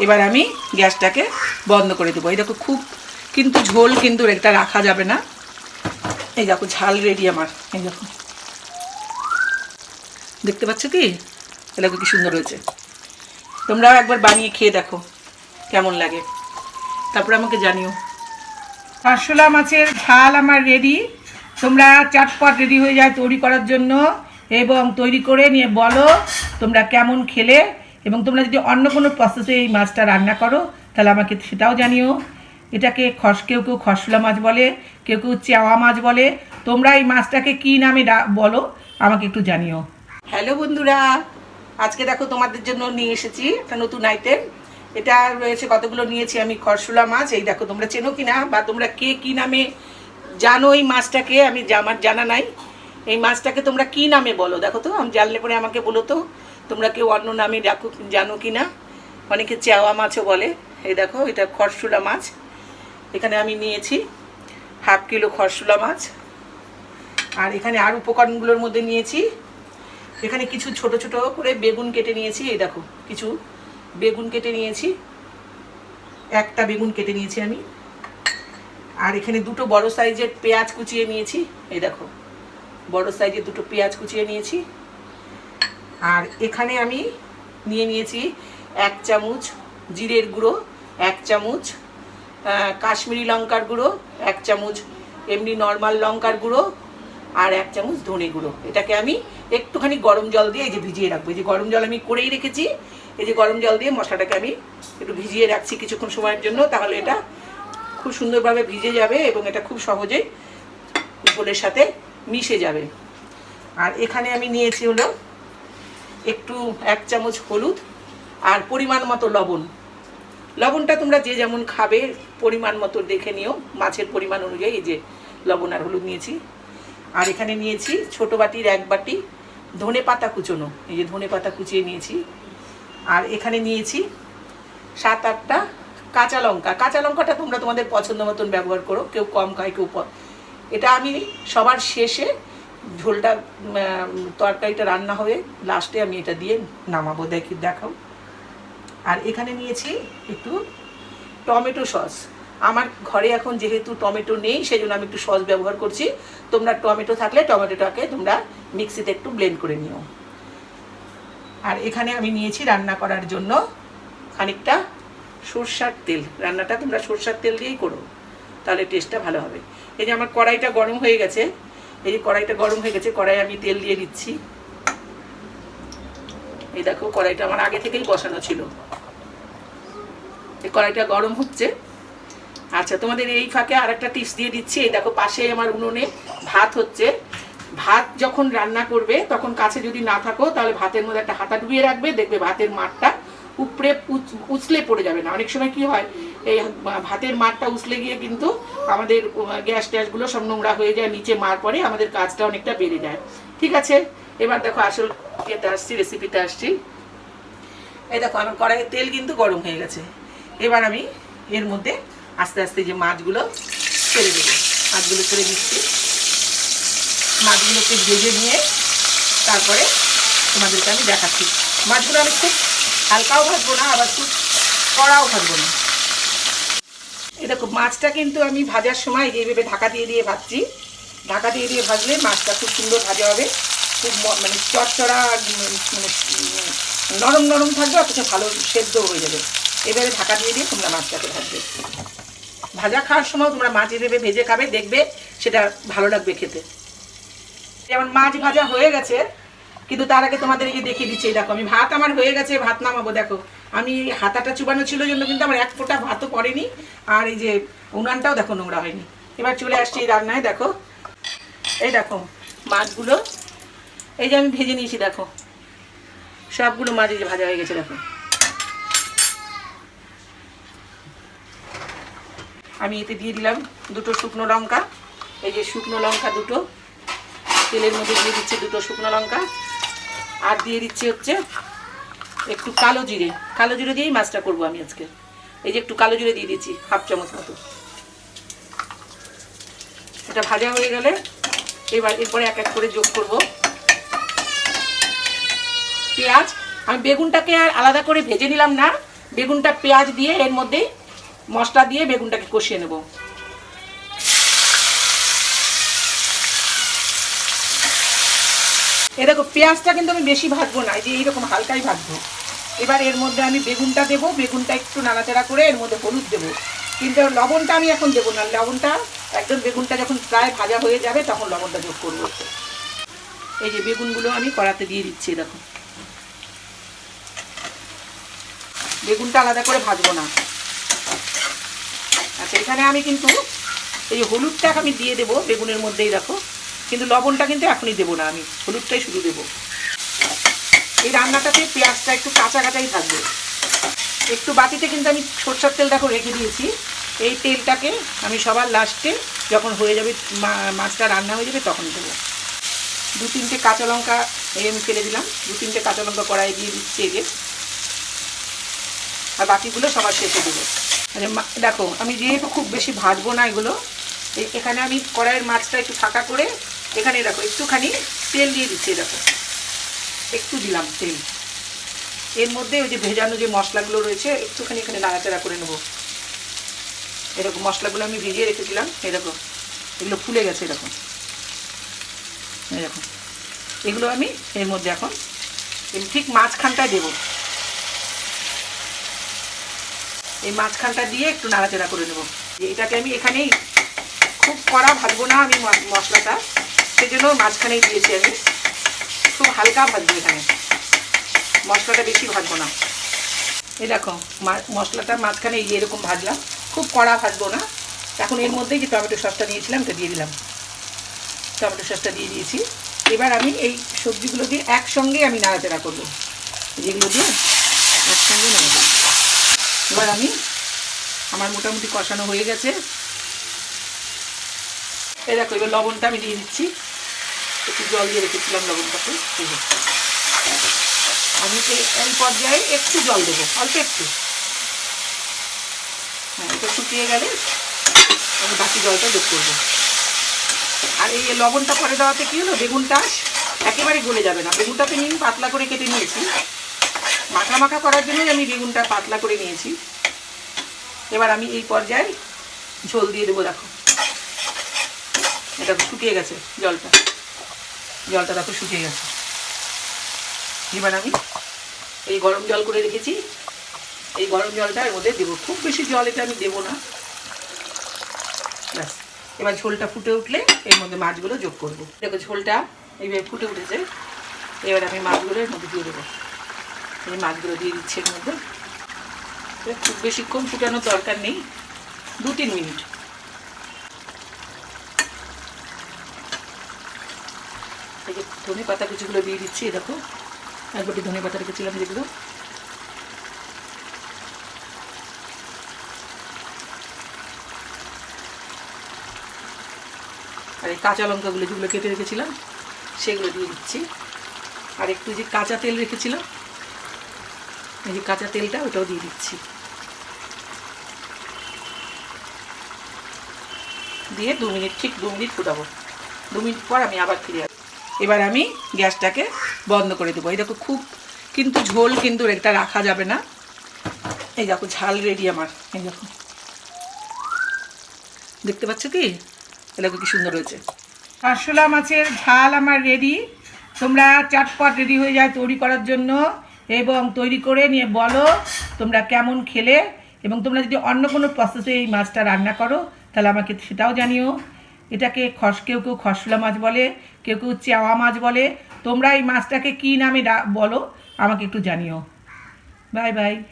এবার আমি গ্যাসটাকে বন্ধ করে দেবো। এই দেখো খুব কিন্তু ঝোল কিন্তু এটা রাখা যাবে না। এই দেখো, ঝাল রেডি আমার। এই দেখো। দেখতে পাচ্ছ কি? এই দেখো কি সুন্দর হয়েছে। তোমরাও একবার বানিয়ে খেয়ে দেখো, কেমন লাগে। তারপরে আমাকে জানিও। কারশোলা মাছের ঝাল আমার রেডি তোমরা চাটপট রেডি হয়ে যায় তৈরি করার জন্য। এবং তৈরি করে নিয়ে বলো তোমরা কেমন খেলে। এবং তোমরা যদি অন্য কোনো প্রসেসে এই মাছটা রান্না করো, তাহলে আমাকে সেটাও জানিও। এটাকে খস, কেউ কেউ খসলা মাছ বলে, কেউ কেউ চেওয়া মাছ বলে। তোমরা এই মাছটাকে কী নামে বলো, আমাকে একটু জানিও। হ্যালো বন্ধুরা, আজকে দেখো তোমাদের জন্য নিয়ে এসেছি একটা নতুন আইটেম এটা রয়েছে কতগুলো নিয়েছি আমি খরশুলা মাছ। এই দেখো তোমরা চেনো কি না বা তোমরা কে কি নামে জানো এই মাছটাকে? আমি আমার জানা নাই। এই মাছটাকে তোমরা কি নামে বলো? দেখো তো, আমি জানলে পরে আমাকে বলো তো। তোমরা কেউ অন্য নামে ডাকো জানো কি না অনেকে চেওয়া মাছও বলে। এই দেখো, এটা খরশুলা মাছ। এখানে আমি নিয়েছি হাফ কিলো খরশুলা মাছ। আর এখানে আর উপকরণগুলোর মধ্যে নিয়েছি। এখানে কিছু ছোট ছোট করে বেগুন কেটে নিয়েছি। এই দেখো, কিছু বেগুন কেটে নিয়েছি। একটা বেগুন কেটে নিয়েছি আমি। আর এখানে দুটো বড় সাইজের পেঁয়াজ কুচিয়ে নিয়েছি। এই দেখো, বড় সাইজের দুটো পেঁয়াজ কুচিয়ে নিয়েছি। আর এখানে আমি নিয়ে নিয়েছি এক চামচ জিরের গুঁড়ো, এক চামচ কাশ্মীরি লঙ্কার গুঁড়ো, এক চামচ এমনি নর্মাল লঙ্কার গুঁড়ো আর এক চামচ ধনে গুঁড়ো। এটাকে আমি একটুখানি গরম জল দিয়ে এই যে ভিজিয়ে রাখব। এই যে গরম জল আমি করেই রেখেছি। এই যে গরম জল দিয়ে মশলাটাকে আমি একটু ভিজিয়ে রাখছি কিছুক্ষণ সময়ের জন্য, তাহলে এটা খুব সুন্দরভাবে ভিজে যাবে এবং এটা খুব সহজেই ঝোলের সাথে মিশে যাবে। আর এখানে আমি নিয়েছি হলো একটু এক চামচ হলুদ আর পরিমাণ মতো লবণ। লবণটা তোমরা যে যেমন খাবে, পরিমাণ মতো দেখে নিও। মাছের পরিমাণ অনুযায়ী এই যে লবণ আর হলুদ নিয়েছি। আর এখানে নিয়েছি ছোট বাটির এক বাটি ধনে পাতা কুচোনো। এই যে ধনে পাতা কুচিয়ে নিয়েছি। আর এখানে নিয়েছি সাত আটটা কাঁচা লঙ্কা। কাঁচা লঙ্কাটা তোমরা তোমাদের পছন্দ মতন ব্যবহার করো। কেউ কম খায়, কেউ এটা আমি সবার শেষে ঝোলটা তরকারিটা রান্না হবে লাস্টে আমি এটা দিয়ে নামাবো, দেখি, দেখাও। আর এখানে নিয়েছি একটু টমেটো সস। আমার ঘরে এখন যেহেতু টমেটো নেই সেই জন্য আমি একটু সস ব্যবহার করছি। তোমরা টমেটো থাকলে টমেটোটাকে তোমরা মিক্সিতে একটু ব্লেন্ড করে নিও। আর এখানে আমি নিয়েছি রান্না করার জন্য খানিকটা সর্ষার তেল। রান্নাটা তোমরা সর্ষার তেল দিয়েই করো, তাহলে টেস্টটা ভালো হবে। এই যে আমার কড়াইটা গরম হয়ে গেছে এই যে কড়াইটা গরম হয়ে গেছে কড়াই আমি তেল দিয়ে দিচ্ছি। এই দেখো, কড়াইটা আমার আগে থেকেই বসানো ছিল। এই কড়াইটা গরম হচ্ছে। আচ্ছা তোমাদের এই ফাঁকে আর একটা টিপস দিয়ে দিচ্ছি। এই দেখো, পাশে আমার উনুনে ভাত হচ্ছে। ভাত যখন রান্না করবে, তখন কাছে যদি না থাকো, তাহলে ভাতের মধ্যে একটা হাতা ডুবিয়ে রাখবে। দেখবে ভাতের মাঠটা উপরে উচ- উছলে পড়ে যাবে না। অনেক সময় কি হয় এই ভাতের মাঠটা উছলে গিয়ে কিন্তু আমাদের গ্যাস ট্যাসগুলো সব নোংরা হয়ে যায়, নিচে মার পরে আমাদের কাজটা অনেকটা বেড়ে যায়। ঠিক আছে? এবার দেখো আসল ইয়েতে আসছি রেসিপিতে আসছি। এই দেখো, আমার কড়াইয়ে তেল কিন্তু গরম হয়ে গেছে। এবার আমি এর মধ্যে আস্তে আস্তে যে মাছগুলো ছেড়ে দেবো। মাছগুলো ছেড়ে দিচ্ছি। মাছগুলোকে ভেজে নিয়ে তারপরে তোমাদেরকে আমি দেখাচ্ছি। মাছগুলো আমি খুব হালকাও ভাজবো না, আবার খুব কড়াও ভাজবো না। দেখো, মাছটা কিন্তু আমি ভাজার সময় এইভাবে ঢাকা দিয়ে দিয়ে ভাজছি। ঢাকা দিয়ে দিয়ে ভাজলে মাছটা খুব সুন্দর ভাজা হবে। খুব মানে চড়চড়া মানে নরম নরম থাকবে, অথচ ভালো সেদ্ধ হয়ে যাবে। এবারে ঢাকা দিয়ে দিয়ে তোমরা মাছটাকে ভাজবে। ভাজা খাওয়ার সময় তোমরা মাছ এভাবে ভেজে খাবে, দেখবে সেটা ভালো লাগবে খেতে। যেমন মাছ ভাজা হয়ে গেছে, কিন্তু তার আগে তোমাদের এই দেখিয়ে দিচ্ছি দেখো, আমি ভাত আমার হয়ে গেছে, ভাত নামাবো, দেখো। আমি হাতাটা চুবানো ছিল জন্য কিন্তু আমার এক ফোঁটা ভাতও পড়েনি। আর এই যে উনানটাও দেখো নোংরা হয়নি। এবার চলে আসছি এই রান্নায়, দেখো। এই দেখো মাছগুলো। এই যে আমি ভেজে নিয়েছি, দেখো। সবগুলো মাছ এই যে ভাজা হয়ে গেছে, দেখো। আমি এতে দিয়ে দিলাম দুটো শুকনো লঙ্কা। এই যে শুকনো লঙ্কা দুটো। তেলের মধ্যে দিয়ে দিচ্ছে দুটো শুকনো লঙ্কা। আর দিয়ে দিচ্ছি হচ্ছে একটু কালো জিরে কালো জিরে দিয়েই মাছটা করব আমি আজকে। এই যে একটু কালো জিরে দিয়ে দিচ্ছি, হাফ চামচ মতো। এটা ভাজা হয়ে গেলে এবার এরপরে এক এক করে যোগ করব। পেঁয়াজ, আমি বেগুনটাকে আর আলাদা করে ভেজে নিলাম না, বেগুনটা পেঁয়াজ দিয়ে এর মধ্যেই মশলা দিয়ে বেগুনটাকে কষিয়ে নেব। এ দেখো, পেঁয়াজটা কিন্তু আমি বেশি ভাজবো না, এই যে এইরকম হালকাই ভাজবো। এবার এর মধ্যে আমি বেগুনটা দেবো, বেগুনটা একটু নাড়াচাড়া করে এর মধ্যে হলুদ দেবো। কিন্তু লবণটা আমি এখন দেবো না, লবণটা একদম বেগুনটা যখন প্রায় ভাজা হয়ে যাবে তখন লবণটা যোগ করব। এই যে বেগুনগুলো আমি কড়াতে দিয়ে দিচ্ছি, দেখো। বেগুনটা আলাদা করে ভাজবো না। আচ্ছা এখানে আমি কিন্তু এই হলুদটা আমি দিয়ে দেবো বেগুনের মধ্যেই, দেখো। কিন্তু লবণটা কিন্তু এখনই দেবো না আমি, হলুদটাই শুধু দেবো। এই রান্নাটাতে পেঁয়াজটা একটু কাঁচা কাঁচাই থাকবে। একটু বাটিতে কিন্তু আমি সরষের তেল দেখো রেখে দিয়েছি। এই তেলটাকে আমি সবার লাস্টে যখন হয়ে যাবে মাছটা রান্না হয়ে যাবে তখন দেবো। দু তিনটে কাঁচা লঙ্কা এই আমি ফেলে দিলাম। দু তিনটে কাঁচা লঙ্কা কড়াই দিয়ে দিচ্ছি এগে আর বাকিগুলো সবার শেষে দেবো। আচ্ছা মা- দেখো, আমি যেহেতু খুব বেশি ভাজবো না এগুলো এখানে আমি কড়াইয়ের মাছটা একটু ফাঁকা করে এখানে দেখো, একটুখানি তেল দিয়ে দিচ্ছি, দেখো। একটু দিলাম তেল। এর মধ্যে ওই যে ভেজানো যে মশলাগুলো রয়েছে, একটুখানি এখানে নাড়াচাড়া করে নেব। এরকম মশলাগুলো আমি ভিজিয়ে রেখেছিলাম এরকম এগুলো ফুলে গেছে এরকম এরকম এগুলো আমি এর মধ্যে এখন ঠিক মাঝখানটায় দেবো। এই মাঝখানটা দিয়ে একটু নাড়াচাড়া করে নেব। এটাকে আমি এখানেই খুব কড়া ভাজবো না আমি মশলাটা, সেজন্য মাঝখানেই দিয়েছি আমি। হালকা ভাজবো এখানে। মশলাটা বেশি ভাজবো না। এই দেখো মশলাটা মাঝখানে এই এরকম ভাজলাম। খুব কড়া ভাজবো না। এখন এর মধ্যেই যে টমেটো সসটা নিয়েছিলাম, এটা দিয়ে দিলাম। টমেটো সসটা দিয়ে দিয়েছি। এবার আমি এই সবজিগুলো দিয়ে একসঙ্গে আমি নাড়াচাড়া করব। যেগুলো দিয়ে একসঙ্গে নাড়াচাড়া এবার আমি আমার মোটামুটি কষানো হয়ে গেছে। এই দেখো, এবার লবণটা আমি দিয়ে দিচ্ছি। একটু জল দিয়ে রেখেছিলাম লবণটাকে। আমি এই- এই পর্যায়ে একটু জল দেবো অল্প একটু। হ্যাঁ এটা শুকিয়ে গেলে আমি বাকি জলটা যোগ করব। আর এই লবণটা পরে দেওয়াতে কী হলো বেগুনটা একেবারে গলে যাবে না। বেগুনটাতে নিয়ে আমি পাতলা করে কেটে নিয়েছি। মাখা মাখা করার জন্যই আমি বেগুনটা পাতলা করে নিয়েছি। এবার আমি এই পর্যায়ে ঝোল দিয়ে দেবো দেখো। এটা শুকিয়ে গেছে জলটা। জলটা দেখো শুকিয়ে গেছে। এবার আমি এই গরম জল করে রেখেছি। এই গরম জলটা এর মধ্যে দেবো। খুব বেশি জল এটা আমি দেবো না। ব্যাস, এবার ঝোলটা ফুটে উঠলে এর মধ্যে মাছগুলো যোগ করব। দেখো ঝোলটা এইভাবে ফুটে উঠেছে। এবার আমি মাছগুলো এর মধ্যে দিয়ে দেবো। এই মাছগুলো দিয়ে দিচ্ছি এর মধ্যে। খুব বেশিক্ষণ ফুটানোর দরকার নেই। দু তিন মিনিট। যে ধনে পাতা কুচিগুলো দিয়ে দিচ্ছি দেখো। এক বাটি ধনে পাতা রেখেছিলাম যেগুলো আর এই কাঁচা লঙ্কাগুলো যেগুলো কেটে রেখেছিলাম, সেগুলো দিয়ে দিচ্ছি। আর একটু যে কাঁচা তেল রেখেছিলাম, এই যে কাঁচা তেলটা, ওটাও দিয়ে দিচ্ছি। দিয়ে দু মিনিট, ঠিক দু মিনিট ফুটাবো। দু মিনিট পর আমি আবার ফিরে আসব। এবার আমি গ্যাসটাকে বন্ধ করে দেবো। এই দেখো খুব কিন্তু ঝোল কিন্তু এটা রাখা যাবে না। এই দেখো ঝাল রেডি আমার। এই দেখো। দেখতে পাচ্ছ কি? দেখো কি সুন্দর হয়েছে। কারশোলা মাছের ঝাল আমার রেডি। তোমরা চাটপট রেডি হয়ে যায় তৈরি করার জন্য এবং তৈরি করে নিয়ে বলো তোমরা কেমন খেলে। এবং তোমরা যদি অন্য কোনো প্রসেসে এই মাছটা রান্না করো, তাহলে আমাকে সেটাও জানিও। এটাকে খস, কেউ কেউ খসলা মাছ বলে, কেউ কেউ চেওয়া মাছ বলে। তোমরা এই মাছটাকে কী নামে ডা- বলো, আমাকে একটু জানিও। Bye bye.